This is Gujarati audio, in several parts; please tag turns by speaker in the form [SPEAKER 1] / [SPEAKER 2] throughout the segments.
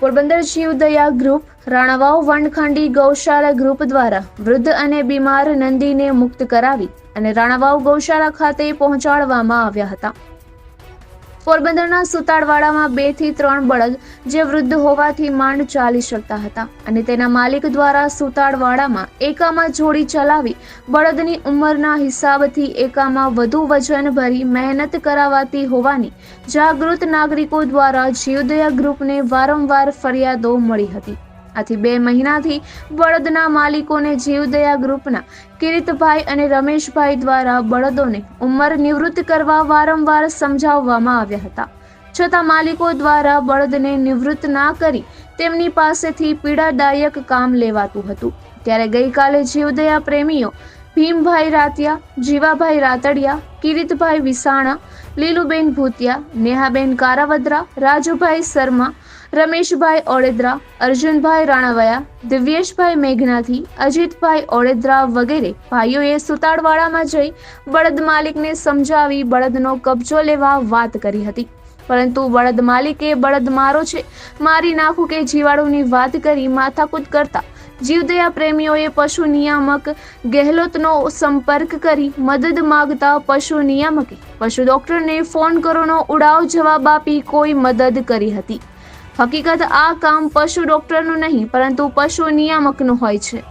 [SPEAKER 1] પોરબંદર જીવદયા ગ્રુપ, રાણાવાવ વનખંડી ગૌશાળા ગ્રુપ દ્વારા વૃદ્ધ અને બીમાર નંદીને મુક્ત કરાવી અને રાણાવાવ ગૌશાળા ખાતે પહોંચાડવામાં આવ્યા હતા. પોરબંદરના સુતાડવાડામાં બેથી ત્રણ બળદ જે વૃદ્ધ હોવાથી માંડ ચાલી શકતા હતા અને તેના માલિક દ્વારા સુતાડવાડામાં એકામાં જોડી ચલાવી બળદની ઉંમરના હિસાબથી એકામાં વધુ વજન ભરી મહેનત કરાવાતી હોવાની જાગૃત નાગરિકો દ્વારા જીવદયા ગ્રુપને વારંવાર ફરિયાદો મળી હતી. આથી બે મહિનાથી બળદના માલિકોને જીવદયા ગ્રુપના કિરીટભાઈ અને રમેશભાઈ દ્વારા બળદોને ઉંમર નિવૃત્ત કરવા વારંવાર સમજાવવામાં આવ્યા હતા. છતાં માલિકો દ્વારા બળદને નિવૃત્ત ના કરી તેમની પાસેથી પીડાદાયક કામ લેવાતું હતું. ત્યારે ગઈકાલે જીવદયા પ્રેમીઓ ભીમભાઈ રાતિયા, જીવાભાઈ રાતડિયા, કિરીટભાઈ વિસાણા, લીલુબેન ભૂતિયા, નેહાબેન કારાવદ્રા, રાજુભાઈ શર્મા રમેશભાઈ ઓળેદરા અર્જુનભાઈ રાણાવયા, દિવ્યેશભાઈ મેઘનાથી, અજીતભાઈ ઓળેદરા વગેરે ભાઈઓએ સુતાડવાડામાં જઈ બળદ માલિકને સમજાવી બળદનો કબજો લેવા વાત કરી હતી. પરંતુ બળદ માલિકે બળદ મારો છે, મારી નાખું કે જીવાડુની વાત કરી માથાકૂદ કરતા જીવદયા પ્રેમીઓએ પશુ નિયામક ગેહલોતનો સંપર્ક કરી મદદ માગતા પશુ નિયામકે પશુ ડોક્ટરને ફોન કરોનો ઉડાવ જવાબ આપી કોઈ મદદ કરી હતી. હકીકત આ કામ પશુ ડોક્ટરનું નહીં, પરંતુ પશુ નિયામકનું હોય છે.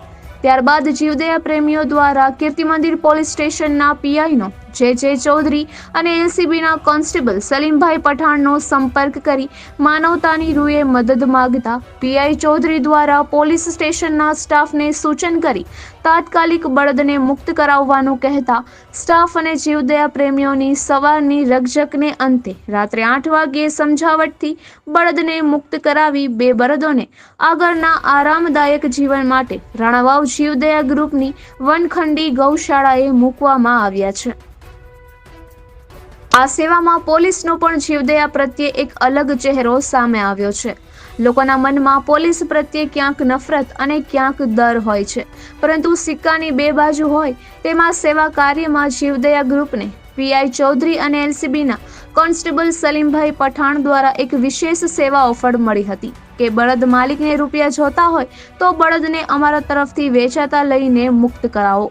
[SPEAKER 1] ત્યારબાદ જીવદયા પ્રેમીઓ દ્વારા કીર્તિ મંદિર પોલીસ સ્ટેશનના પીઆઈનો જે જે ચૌધરી અને એલસીબીના કોન્સ્ટેબલ સલીમભાઈ પઠાણનો સંપર્ક કરી માનવતાની રૂએ મદદ માગતા પીઆઈ ચૌધરી દ્વારા પોલીસ સ્ટેશનના સ્ટાફને સૂચન કરી તાત્કાલિક બળદને મુક્ત કરાવવાનું કહેતા સ્ટાફ અને જીવદયા પ્રેમીઓની સવારની રકઝકને અંતે રાત્રે આઠ વાગ્યે સમજાવટથી બળદને મુક્ત કરાવી બે બળદોને આગળના આરામદાયક જીવન માટે રાણાવાવ જીવદયા ગ્રુપની વનખંડી ગૌશાળાએ મૂકવામાં આવ્યા છે. આ સેવામાં પોલીસનો પણ જીવદયા પ્રત્યે એક અલગ ચહેરો સામે આવ્યો છે. લોકોના મનમાં પોલીસ પ્રત્યે ક્યાંક નફરત અને ક્યાંક દર હોય છે. પરંતુ સિક્કાની બે બાજુ હોય, તેમાં સેવા કાર્યમાં જીવદયા ગ્રુપને પીઆઈ ચૌધરી અને એલસીબીના કોન્સ્ટેબલ સલીમભાઈ પઠાણ દ્વારા એક વિશેષ સેવા ઓફર મળી હતી કે બળદ માલિકને રૂપિયા જોતા હોય તો બળદને અમારા તરફથી વેચાતા લઈને મુક્ત કરાવો.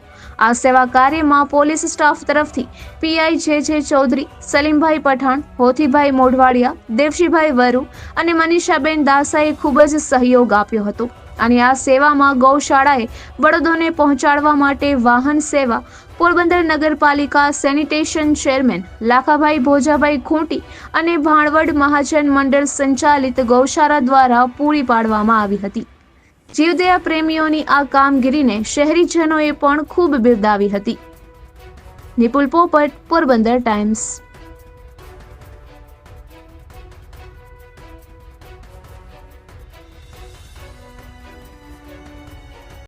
[SPEAKER 1] આ સેવા કાર્યમાં પોલીસ સ્ટાફ તરફથી પીઆઈ જે જે ચૌધરી, સલીમભાઈ પઠાણ, હોથીભાઈ મોઢવાડિયા, દેવશીભાઈ વરુ અને મનીષાબેન દાસાએ ખૂબ જ સહયોગ આપ્યો હતો. અને આ સેવામાં ગૌશાળાએ બળદોને પહોંચાડવા માટે વાહન સેવા પોરબંદર નગરપાલિકા સેનિટેશન ચેરમેન લાખાભાઈ ભોજાભાઈ ખૂંટી અને ભાણવડ મહાજન મંડળ સંચાલિત ગૌશાળા દ્વારા પૂરી પાડવામાં આવી હતી. જીવદયા પ્રેમીઓની આ કામગીરીને શહેરીજનોએ પણ ખૂબ બિરદાવી હતી. નિપુલ પોપટ, પોરબંદર ટાઈમ્સ.